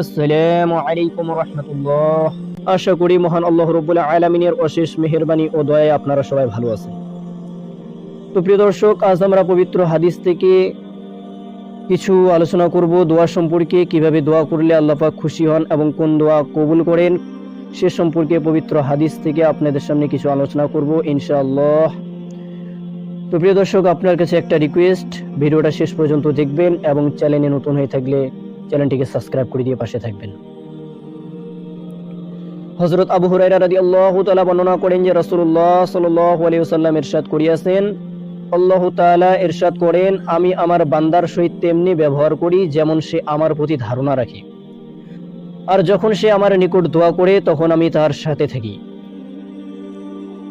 আসসালামু আলাইকুম রহমতুল্লাহ। আশা করি মহান আল্লাহ রব্বুল আলমিনের অশেষ মেহেরবানি ও দয়ায় আপনারা সবাই ভালো আছেন। তো প্রিয় দর্শক, আজ আমরা পবিত্র হাদিস থেকে কিছু আলোচনা করব, দোয়া সম্পর্কে, কীভাবে দোয়া করলে আল্লাপাক খুশি হন এবং কোন দোয়া কবুল করেন, সে সম্পর্কে পবিত্র হাদিস থেকে আপনাদের সামনে কিছু আলোচনা করব ইনশাআল্লাহ। তো প্রিয় দর্শক, আপনার কাছে একটা রিকোয়েস্ট ভিডিওটা শেষ পর্যন্ত দেখবেন এবং চ্যানেলে নতুন হয়ে থাকলে চ্যানেলটিকে সাবস্ক্রাইব করে দিয়ে পাশে থাকবেন। হযরত আবু হুরায়রা রাদিয়াল্লাহু তাআলা বর্ণনা করেন যে রাসূলুল্লাহ সাল্লাল্লাহু আলাইহি ওয়াসাল্লাম ইরশাদ করিয়াছেন। আল্লাহ তাআলা ইরশাদ করেন, আমি আমার বান্দার সহিত তেমনি ব্যবহার করি যেমন সে আমার প্রতি ধারণা রাখে। আর যখন সে আমার নিকট দোয়া করে, তখন আমি তার সাথে থাকি।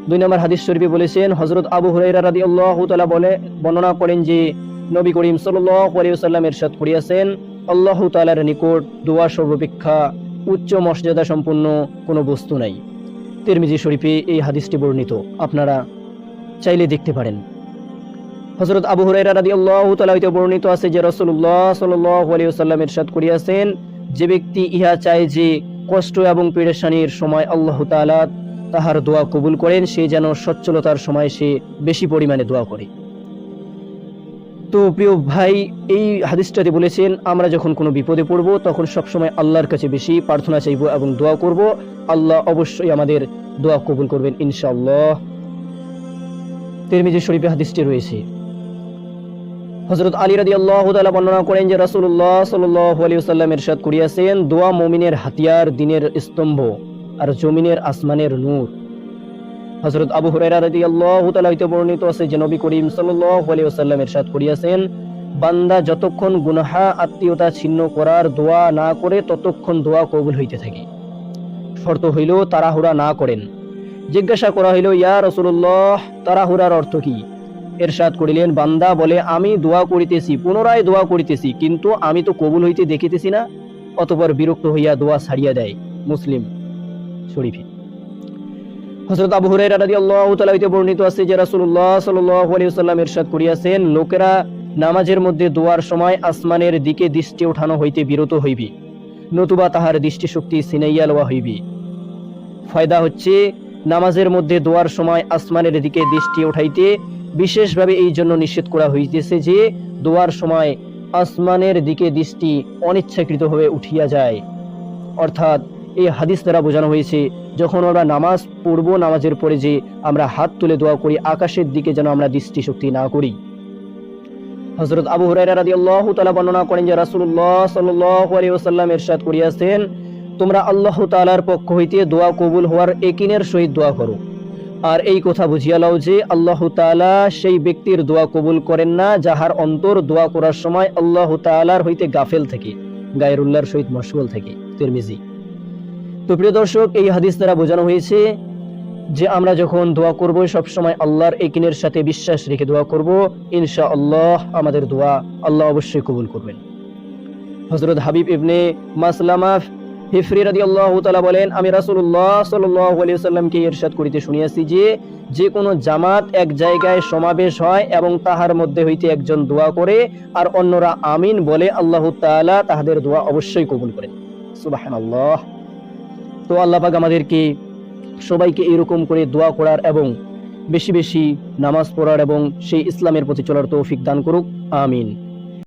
দুই নম্বর হাদিস শরীফে বলেছেন হজরত আবু হুরায়রা রাদিয়াল্লাহু তাআলা বলে, বর্ণনা করেন যে, নবী করিম সাল্লাল্লাহু আলাইহি ওয়াসাল্লাম ইরশাদ করিয়াছেন আল্লাহ তাআলার নিকট দোয়া সর্বাপেক্ষা উচ্চ মর্যাদা সম্পন্ন কোনো বস্তু নাই। তিরমিজি শরীফে এই হাদিসটি বর্ণিত। আপনারা চাইলে দেখতে পারেন। হযরত আবু হুরায়রা রাদিয়াল্লাহু তাআলা হইতে বর্ণিত আছে যে রাসূলুল্লাহ সাল্লাল্লাহু আলাইহি ওয়াসাল্লাম ইরশাদ করিয়াছেন, যে ব্যক্তি ইহা চায় যে কষ্ট এবং পেরেশানির সময় আল্লাহ তাআলা তাহার দোয়া কবুল করেন, সে যেন সচ্ছলতার সময় সে বেশি পরিমাণে দোয়া করে। তো প্রিয় ভাই, এই হাদিসটাতে বলেছেন, আমরা যখন কোনো বিপদে পড়ব, তখন সবসময় আল্লাহর কাছে বেশি প্রার্থনা চাইব এবং দোয়া করব। আল্লাহ অবশ্যই আমাদের দোয়া কবুল করবেন ইনশাআল্লাহ। তিরমিজি শরীফে হাদিসটি রয়েছে। হযরত আলী রাদিয়াল্লাহু তাআলা বর্ণনা করেন যে, রাসূলুল্লাহ সাল্লাল্লাহু আলাইহি ওয়াসাল্লাম ইরশাদ করিয়াছেন, দোয়া মুমিনের হাতিয়ার, দিনের স্তম্ভ, আর জমিনের আসমানের নূর। হযরত আবু রাদিয়াল্লাহু তাআলা হইতে বর্ণিত আছে যে নবী করিম আলাইহি ওয়াসাল্লাম ইরশাদ করিয়াছেন, বান্দা যতক্ষণ গুনাহা, আত্মীয়তা ছিন্ন করার দোয়া না করে ততক্ষণ দোয়া কবুল হইতে থাকে। শর্ত হইল তাড়াহুড়া না করেন। জিজ্ঞাসা করা হইল, ইয়া রাসূলুল্লাহ, তাড়াহুড়ার অর্থ কি? এরশাদ করিলেন, বান্দা বলে, আমি দোয়া করিতেছি, পুনরায় দোয়া করিতেছি, কিন্তু আমি তো কবুল হইতে দেখিতেছি না। অতপর বিরক্ত হইয়া দোয়া ছাড়িয়া দেয় মুসলিম শরীফে। হযরত আবু হুরায়রা রাদিয়াল্লাহু তাআলা হইতে বর্ণিত আছে যে রাসূলুল্লাহ সাল্লাল্লাহু আলাইহি ওয়াসাল্লাম ইরশাদ করিয়াছেন, লোকেরা নামাজের মধ্যে দোয়ার সময় আসমানের দিকে দৃষ্টি ওঠানো হইতে বিরত হইবি, নতুবা তাহার দৃষ্টিশক্তি সিনাইয়া লওয়া হইবি। ফায়দা হচ্ছে, নামাজের মধ্যে দোয়ার সময় আসমানের দিকে দৃষ্টি ওঠাইতে বিশেষভাবে এই জন্য নিষেধ করা হইতেছে যে দোয়ার সময় আসমানের দিকে দৃষ্টি অনিচ্ছাকৃতভাবে উঠিয়া যায়। অর্থাৎ এই হাদিস দ্বারা বোঝানো হয়েছে, যখন আমরা নামাজ পড়ব, নামাজের পরে যে আমরা হাত তুলে দোয়া করি, আকাশের দিকে যেন আমরা দৃষ্টিশক্তি না করি। হযরত আবু তাআলা বর্ণনা করেন যে আলাইহি ওয়াসাল্লাম ইরশাদ করিয়াছেন, তোমরা আল্লাহ তাআলার পক্ষ হইতে দোয়া কবুল হওয়ার একিনের সহিত দোয়া করো। আর এই কথা বুঝিয়া লও যে, আল্লাহ তাআলা সেই ব্যক্তির দোয়া কবুল করেন না, যাহার অন্তর দোয়া করার সময় আল্লাহ তাআলার হইতে গাফেল থেকে, গায়রুল্লাহর সহিত মশগুল থেকে। তিরমিজি তো প্রিয় দর্শক, এই হাদিস দ্বারা বোঝানো হয়েছে যে আমরা যখন দোয়া করব সব সময় আল্লাহর একিনের সাথে বিশ্বাস রেখে দোয়া করব। ইনশা আল্লাহ আমাদের দোয়া আল্লাহ অবশ্যই কবুল করবেন। হজরত হাবিব ইবনে মাসলামা হিফরি আল্লাহ তালা বলেন, আমি রাসূলুল্লাহ সাল্লাল্লাহু আলাইহি ওয়াসাল্লামকে ইরশাদ করিতে শুনিয়াছি যে যে কোনো জামাত এক জায়গায় সমাবেশ হয় এবং তাহার মধ্যে হইতে একজন দোয়া করে আর অন্যরা আমিন বলে আল্লাহ তাআলা তাহাদের দোয়া অবশ্যই কবুল করেন। সুবহানাল্লাহ। তো আল্লাহ পাক আমাদেরকে সবাইকে এরকম করে দোয়া করার এবং বেশি বেশি নামাজ পড়ার এবং সেই ইসলামের প্রতি চলার তৌফিক দান করুক। আমিন।